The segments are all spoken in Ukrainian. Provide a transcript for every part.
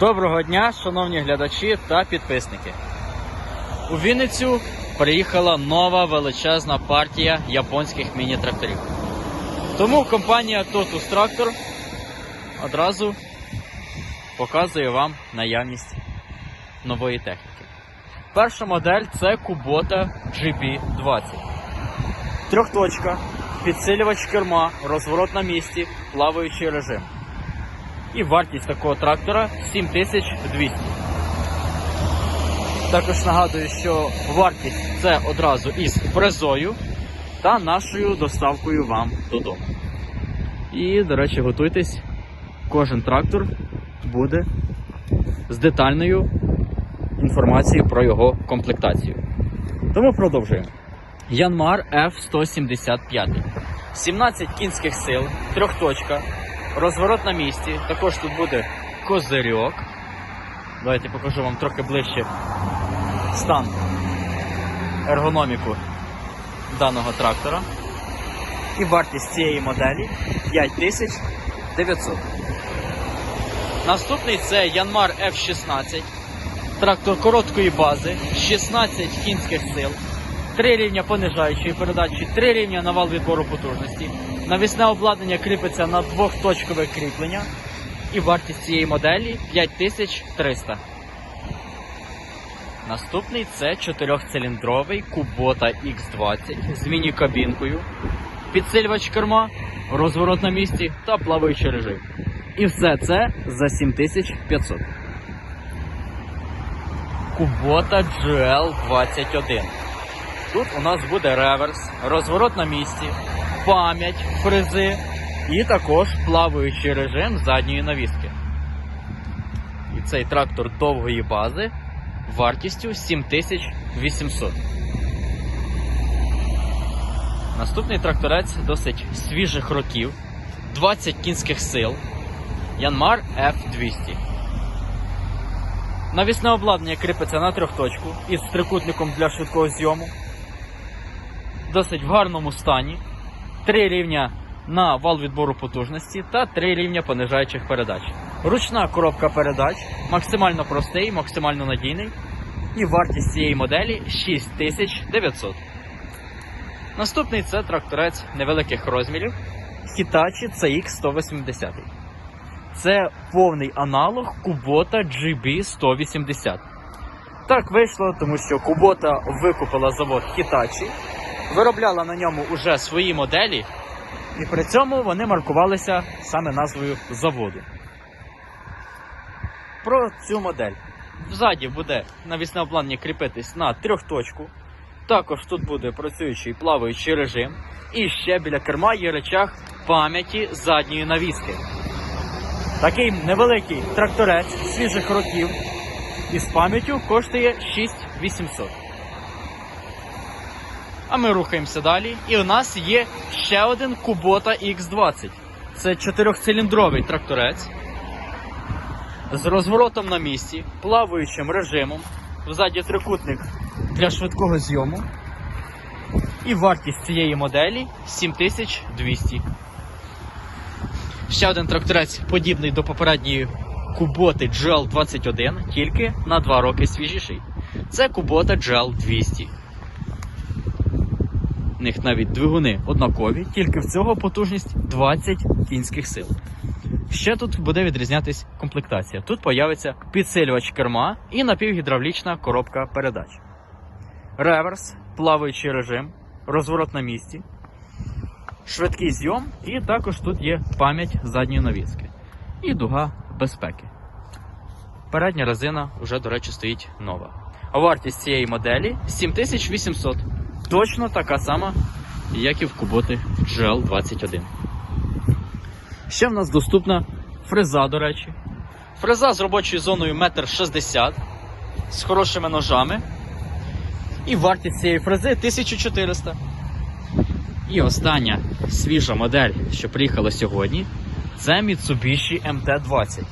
Доброго дня, шановні глядачі та підписники. У Вінницю приїхала нова величезна партія японських міні-тракторів. Тому компанія Totus Tractor одразу показує вам наявність нової техніки. Перша модель це Kubota GB20. Трьохточка, підсилювач керма, розворот на місці, плаваючий режим. І вартість такого трактора 7200. Також нагадую, що вартість це одразу із фрезою та нашою доставкою вам додому. І, до речі, готуйтесь, кожен трактор буде з детальною інформацією про його комплектацію. Тому продовжуємо. Янмар F175. 17 кінських сил, трьохточка, розворот на місці. Також тут буде козирьок. Давайте покажу вам трохи ближче стан ергономіку даного трактора. І вартість цієї моделі 5900. Наступний це Янмар F16. Трактор короткої бази, 16 кінських сил, 3 рівня понижаючої передачі, 3 рівня на вал відбору потужності. Навісне обладнання кріпиться на двохточкове кріплення. І вартість цієї моделі 5300. Наступний це 4-циліндровий Kubota X20 з міні-кабінкою, підсилювач керма, розворот на місці та плаваючий режим. І все це за 7500. Kubota GL21. Тут у нас буде реверс, розворот на місці, пам'ять, фрези і також плаваючий режим задньої навіски. І цей трактор довгої бази вартістю 7800. Наступний тракторець досить свіжих років, 20 кінських сил, Янмар F200. Навісне обладнання кріпиться на трьохточку із трикутником для швидкого зйому. Досить в гарному стані. Три рівня на вал відбору потужності та три рівня понижаючих передач. Ручна коробка передач, максимально простий, максимально надійний. І вартість цієї моделі 6900. Наступний це тракторець невеликих розмірів Hitachi CX180. Це повний аналог Kubota GB180. Так вийшло, тому що Kubota викупила завод Hitachi, виробляла на ньому уже свої моделі, і при цьому вони маркувалися саме назвою заводу. Про цю модель. Взаді буде навісне обладнання кріпитись на трьохточку. Також тут буде працюючий плаваючий режим. І ще біля керма є речах пам'яті задньої навіски. Такий невеликий тракторець свіжих років із пам'яттю коштує 6800. А ми рухаємося далі. І у нас є ще один Kubota X20. Це чотирьохциліндровий тракторець з розворотом на місці, плаваючим режимом. Взаді трикутник для швидкого зйому. І вартість цієї моделі 7200. Ще один тракторець подібний до попередньої Kubota GL21, тільки на 2 роки свіжіший. Це Kubota GL200. У них навіть двигуни однакові, тільки в цього потужність 20 кінських сил. Ще тут буде відрізнятись комплектація. Тут появиться підсилювач керма і напівгідравлічна коробка передач. Реверс, плаваючий режим, розворот на місці, швидкий зйом, і також тут є пам'ять задньої навіски. І дуга безпеки. Передня резина вже, до речі, стоїть нова. А вартість цієї моделі 7800. Точно така сама, як і в Kubota GL21. Ще в нас доступна фреза, до речі. Фреза з робочою зоною 1,60 м з хорошими ножами. І вартість цієї фрези 1400. І остання свіжа модель, що приїхала сьогодні, це Mitsubishi MT-20.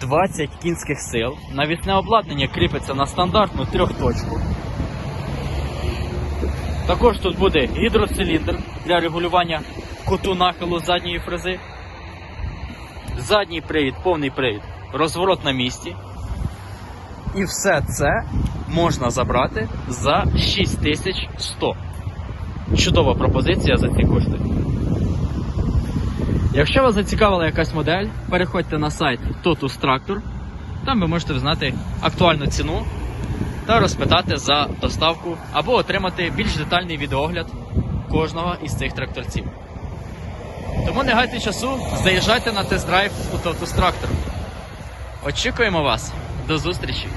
20 кінських сил. Навісне обладнання кріпиться на стандартну трьохточку. Також тут буде гідроциліндр для регулювання куту нахилу задньої фрези. Задній привід, повний привід розворот на місці. І все це можна забрати за 6100. Чудова пропозиція за ці кошти. Якщо вас зацікавила якась модель, переходьте на сайт Totus Tractor. Там ви можете взнати актуальну ціну та розпитати за доставку або отримати більш детальний відеогляд кожного із цих тракторців. Тому не гайте часу, заїжджайте на тест-драйв у Tractor. Очікуємо вас. До зустрічі!